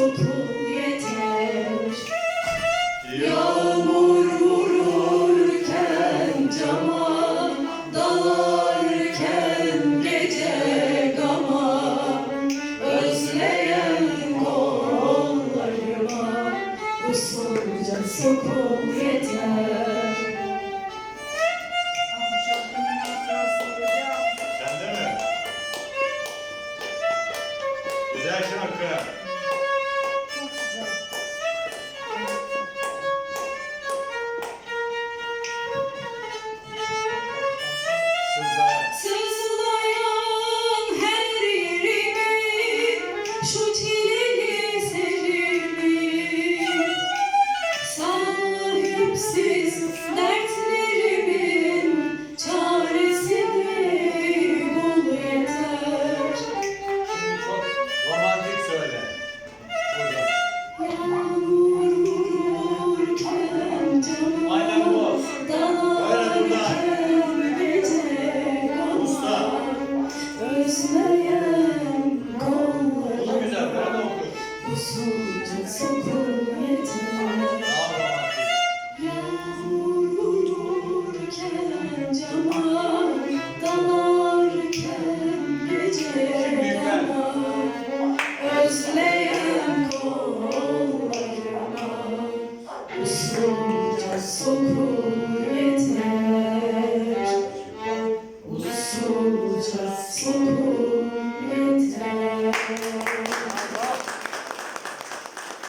Sokul yeter Yağmur vururken cama Dalarken gece gama Özleyen kollarıma Usulca sokul yeter? Güzel şarkı. Sahipsiz der yeter. Usulca sorun